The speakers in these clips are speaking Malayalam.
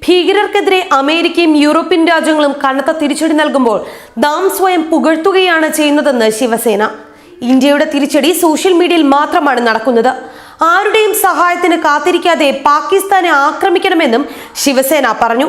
ഭീകരർക്കെതിരെ അമേരിക്കയും യൂറോപ്യൻ രാജ്യങ്ങളും കനത്ത തിരിച്ചടി നൽകുമ്പോൾ ദാം സ്വയം പുകഴ്ത്തുകയാണ് ചെയ്യുന്നതെന്ന് ശിവസേന. ഇന്ത്യയുടെ തിരിച്ചടി സോഷ്യൽ മീഡിയയിൽ മാത്രമാണ് നടക്കുന്നത്. ആരുടെയും സഹായത്തിന് കാത്തിരിക്കാതെ പാകിസ്ഥാനെ ആക്രമിക്കണമെന്നും ശിവസേന പറഞ്ഞു.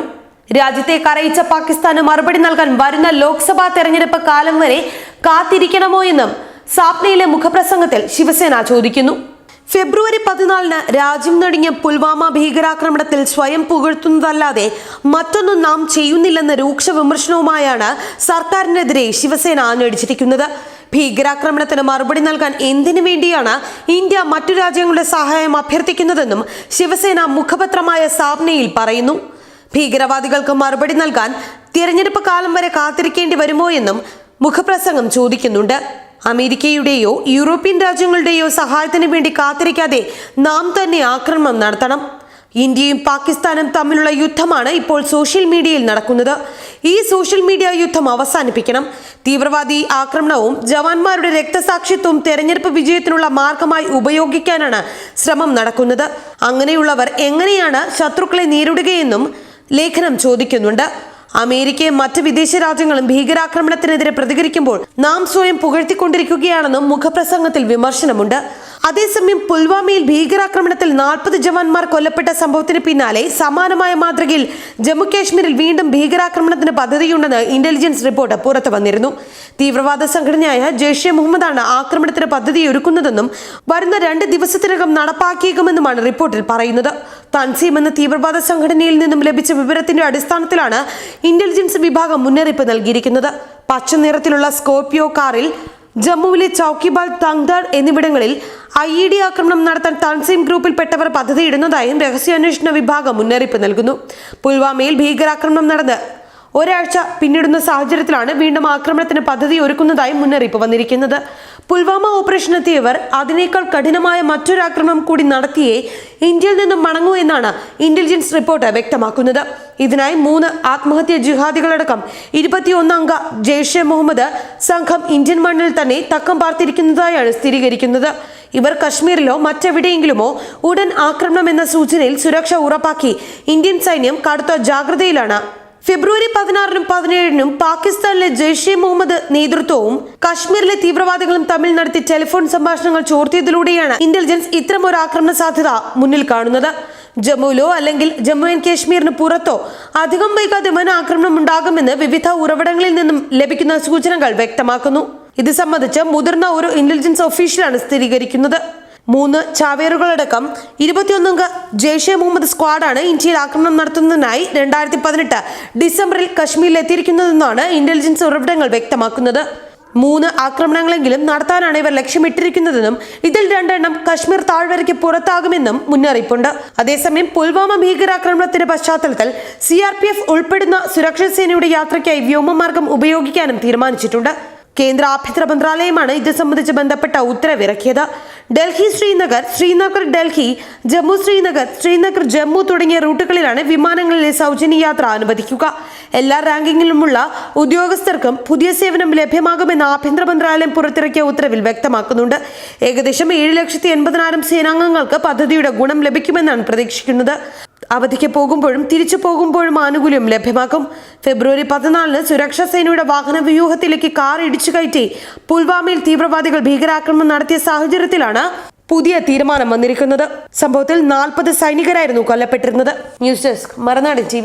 രാജ്യത്തെ കരയിച്ച പാകിസ്ഥാന് മറുപടി നൽകാൻ വരുന്ന ലോക്സഭാ തെരഞ്ഞെടുപ്പ് കാലം വരെ കാത്തിരിക്കണമോ എന്നും സാപ്നയിലെ മുഖപ്രസംഗത്തിൽ ശിവസേന ചോദിക്കുന്നു. ഫെബ്രുവരി പതിനാലിന് രാജ്യം നടുങ്ങിയ പുൽവാമ ഭീകരാക്രമണത്തിൽ സ്വയം പുകഴ്ത്തുന്നതല്ലാതെ മറ്റൊന്നും നാം ചെയ്യുന്നില്ലെന്ന രൂക്ഷ വിമർശനവുമായാണ് സർക്കാരിനെതിരെ ശിവസേന ആഞ്ഞടിച്ചിരിക്കുന്നത്. ഭീകരാക്രമണത്തിന് മറുപടി നൽകാൻ എന്തിനു വേണ്ടിയാണ് ഇന്ത്യ മറ്റു രാജ്യങ്ങളുടെ സഹായം അഭ്യർത്ഥിക്കുന്നതെന്നും ശിവസേന മുഖപത്രമായ സാബ്നയിൽ പറയുന്നു. ഭീകരവാദികൾക്ക് മറുപടി നൽകാൻ തിരഞ്ഞെടുപ്പ് കാലം വരെ കാത്തിരിക്കേണ്ടി വരുമോ എന്നും മുഖപ്രസംഗം ചോദിക്കുന്നുണ്ട്. അമേരിക്കയുടെയോ യൂറോപ്യൻ രാജ്യങ്ങളുടെയോ സഹായത്തിന് വേണ്ടി കാത്തിരിക്കാതെ നാം തന്നെ ആക്രമണം നടത്തണം. ഇന്ത്യയും പാകിസ്ഥാനും തമ്മിലുള്ള യുദ്ധമാണ് ഇപ്പോൾ സോഷ്യൽ മീഡിയയിൽ നടക്കുന്നത്. ഈ സോഷ്യൽ മീഡിയ യുദ്ധം അവസാനിപ്പിക്കണം. തീവ്രവാദി ആക്രമണവും ജവാന്മാരുടെ രക്തസാക്ഷിത്വവും തെരഞ്ഞെടുപ്പ് വിജയത്തിനുള്ള മാർഗമായി ഉപയോഗിക്കാനാണ് ശ്രമം നടക്കുന്നത്. അങ്ങനെയുള്ളവർ എങ്ങനെയാണ് ശത്രുക്കളെ നേരിടുകയെന്നും ലേഖനം ചോദിക്കുന്നുണ്ട്. അമേരിക്കയും മറ്റ് വിദേശ രാജ്യങ്ങളും ഭീകരാക്രമണത്തിനെതിരെ പ്രതികരിക്കുമ്പോൾ നാം സ്വയം പുകഴ്ത്തിക്കൊണ്ടിരിക്കുകയാണെന്നും മുഖപ്രസംഗത്തിൽ വിമർശനമുണ്ട്. അതേസമയം പുൽവാമയിൽ ഭീകരാക്രമണത്തിൽ നാൽപ്പത് ജവാന്മാർ കൊല്ലപ്പെട്ട സംഭവത്തിന് പിന്നാലെ സമാനമായ മാതൃകയിൽ ജമ്മുകാശ്മീരിൽ വീണ്ടും ഭീകരാക്രമണത്തിന് പദ്ധതിയുണ്ടെന്ന് ഇന്റലിജൻസ് റിപ്പോർട്ട് പുറത്തു വന്നിരുന്നു. തീവ്രവാദ സംഘടനയായ ജെയ്ഷെ മുഹമ്മദാണ് ആക്രമണത്തിന് പദ്ധതി ഒരുക്കുന്നതെന്നും വരുന്ന രണ്ട് ദിവസത്തിനകം നടപ്പാക്കിയേക്കുമെന്നുമാണ് റിപ്പോർട്ടിൽ പറയുന്നത്. തൻസീം എന്ന തീവ്രവാദ സംഘടനയിൽ നിന്നും ലഭിച്ച വിവരത്തിന്റെ അടിസ്ഥാനത്തിലാണ് ഇന്റലിജൻസ് വിഭാഗം മുന്നറിയിപ്പ് നൽകിയിരിക്കുന്നത്. പച്ച നിറത്തിലുള്ള സ്കോർപിയോ കാറിൽ ജമ്മുവിലെ ചൌക്കിബാൽ തങ്ദാർ എന്നിവിടങ്ങളിൽ ഐ ഇ ഡി ആക്രമണം നടത്താൻ തൻസീം ഗ്രൂപ്പിൽപ്പെട്ടവർ പദ്ധതിയിടുന്നതായും രഹസ്യാന്വേഷണ വിഭാഗം മുന്നറിയിപ്പ് നൽകുന്നു. പുൽവാമയിൽ ഭീകരാക്രമണം നടന്ന് ഒരാഴ്ച പിന്നിടുന്ന സാഹചര്യത്തിലാണ് വീണ്ടും ആക്രമണത്തിന് പദ്ധതി ഒരുക്കുന്നതായി മുന്നറിയിപ്പ് വന്നിരിക്കുന്നത്. പുൽവാമ ഓപ്പറേഷൻ എത്തിയവർ അതിനേക്കാൾ കഠിനമായ മറ്റൊരാക്രമണം കൂടി നടത്തിയേ ഇന്ത്യയിൽ നിന്നും മടങ്ങൂ എന്നാണ് ഇന്റലിജൻസ് റിപ്പോർട്ട് വ്യക്തമാക്കുന്നത്. ഇതിനായി മൂന്ന് ആത്മഹത്യ ജിഹാദികളടക്കം ഇരുപത്തിയൊന്ന് അംഗ ജെയ്ഷെ മുഹമ്മദ് സംഘം ഇന്ത്യൻ മണ്ണിൽ തന്നെ തക്കം പാർത്തിരിക്കുന്നതായാണ് സ്ഥിരീകരിക്കുന്നത്. ഇവർ കശ്മീരിലോ മറ്റെവിടെയെങ്കിലുമോ ഉടൻ ആക്രമണം എന്ന സൂചനയിൽ സുരക്ഷ ഉറപ്പാക്കി ഇന്ത്യൻ സൈന്യം കടുത്ത ജാഗ്രതയിലാണ് ഫെബ്രുവരി പതിനാറിനും പതിനേഴിനും പാകിസ്ഥാനിലെ ജെയ്ഷെ മുഹമ്മദ് നേതൃത്വവും കശ്മീരിലെ തീവ്രവാദികളും തമ്മിൽ നടത്തിയ ടെലിഫോൺ സംഭാഷണങ്ങൾ ചോർത്തിയതിലൂടെയാണ് ഇന്റലിജൻസ് ഇത്തരമൊരു ആക്രമണ സാധ്യത മുന്നിൽ കാണുന്നത്. ജമ്മുവിലോ അല്ലെങ്കിൽ ജമ്മു ആൻഡ് കാശ്മീരിന് പുറത്തോ അധികം വൈകാതെ വൻ ആക്രമണം ഉണ്ടാകുമെന്ന് വിവിധ ഉറവിടങ്ങളിൽ നിന്നും ലഭിക്കുന്ന സൂചനകൾ വ്യക്തമാക്കുന്നു. ഇത് സംബന്ധിച്ച് മുതിർന്ന ഒരു ഇന്റലിജൻസ് ഒഫീഷ്യലാണ് സ്ഥിരീകരിക്കുന്നത്. മൂന്ന് ചാവേറുകളടക്കം ഇരുപത്തിയൊന്നംഗ ജെയ്ഷെ മുഹമ്മദ് സ്ക്വാഡാണ് ഇന്ത്യയിൽ ആക്രമണം നടത്തുന്നതിനായി രണ്ടായിരത്തി പതിനെട്ട് ഡിസംബറിൽ കശ്മീരിൽ എത്തിയിരിക്കുന്നതെന്നാണ് ഇന്റലിജൻസ് ഉറവിടങ്ങൾ വ്യക്തമാക്കുന്നത്. മൂന്ന് ആക്രമണങ്ങളെങ്കിലും നടത്താനാണ് ഇവർ ലക്ഷ്യമിട്ടിരിക്കുന്നതെന്നും ഇതിൽ രണ്ടെണ്ണം കശ്മീർ താഴ്വരയ്ക്ക് പുറത്താകുമെന്നും മുന്നറിയിപ്പുണ്ട്. അതേസമയം പുൽവാമ ഭീകരാക്രമണത്തിന്റെ പശ്ചാത്തലത്തിൽ സി ആർ പി എഫ് ഉൾപ്പെടുന്ന സുരക്ഷാ സേനയുടെ യാത്രയ്ക്കായി വ്യോമമാർഗം ഉപയോഗിക്കാനും തീരുമാനിച്ചിട്ടുണ്ട്. കേന്ദ്ര ആഭ്യന്തര മന്ത്രാലയമാണ് ഇത് സംബന്ധിച്ച് ബന്ധപ്പെട്ട ഉത്തരവിറക്കിയത്. ഡൽഹി ശ്രീനഗർ ശ്രീനഗർ ഡൽഹി ജമ്മു ശ്രീനഗർ ശ്രീനഗർ ജമ്മു തുടങ്ങിയ റൂട്ടുകളിലാണ് വിമാനങ്ങളിലെ സൗജന്യ യാത്ര അനുവദിക്കുക. എല്ലാ റാങ്കിങ്ങിലുമുള്ള ഉദ്യോഗസ്ഥർക്കും പുതിയ സേവനം ലഭ്യമാകുമെന്ന് ആഭ്യന്തര മന്ത്രാലയം പുറത്തിറക്കിയ ഉത്തരവിൽ വ്യക്തമാക്കുന്നുണ്ട്. ഏകദേശം ഏഴ് ലക്ഷത്തി എൺപതിനായിരം സേനാംഗങ്ങൾക്ക് പദ്ധതിയുടെ ഗുണം ലഭിക്കുമെന്നാണ് പ്രതീക്ഷിക്കുന്നത്. അവധിക്ക് പോകുമ്പോഴും തിരിച്ചു പോകുമ്പോഴും ആനുകൂല്യം ലഭ്യമാക്കും. ഫെബ്രുവരി പതിനാലിന് സുരക്ഷാ സേനയുടെ വാഹന വ്യൂഹത്തിലേക്ക് കാർ ഇടിച്ചു കയറ്റി. പുൽവാമയിൽ തീവ്രവാദികൾ ഭീകരാക്രമണം നടത്തിയ സാഹചര്യത്തിലാണ് പുതിയ തീരുമാനം വന്നിരിക്കുന്നത്. സംഭവത്തിൽ നാൽപ്പത് സൈനികരായിരുന്നു കൊല്ലപ്പെട്ടിരുന്നത്. News desk Marunadan T